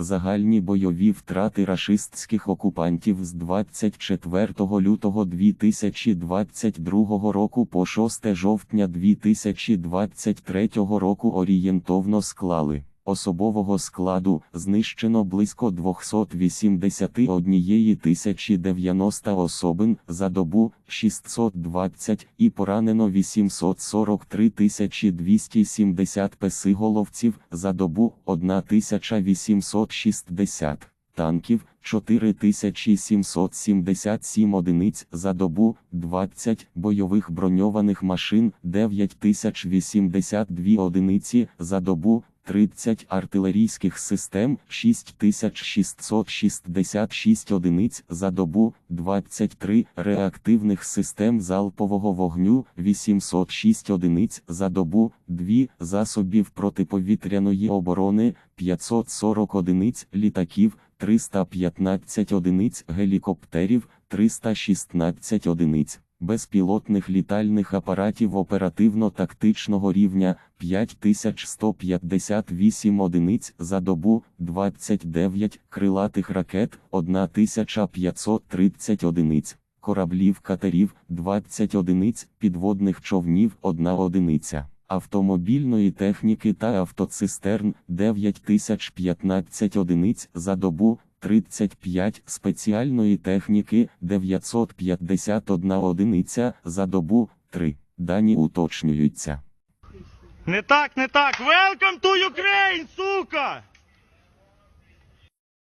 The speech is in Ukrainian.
Загальні бойові втрати рашистських окупантів з 24 лютого 2022 року по 6 жовтня 2023 року орієнтовно склали. Особового складу знищено близько 281 тисячі 90 особин за добу 620 і поранено 843 тисячі 270 песиголовців за добу 1860 танків 4777 одиниць за добу, 20 бойових броньованих машин 9082 одиниці за добу, 30 артилерійських систем 6666 одиниць за добу, 23 реактивних систем залпового вогню 806 одиниць за добу, 2 засобів протиповітряної оборони 540 одиниць літаків, 315 одиниць гелікоптерів, 316 одиниць безпілотних літальних апаратів оперативно-тактичного рівня 5158 одиниць за добу, 29 крилатих ракет, 1530 одиниць, кораблів катерів, 20 одиниць, підводних човнів, 1 одиниця. Автомобільної техніки та автоцистерн 9015 одиниць за добу, 35 спеціальної техніки 951 одиниця за добу 3. Дані уточнюються. Не так, не так. Welcome to Ukraine, сука!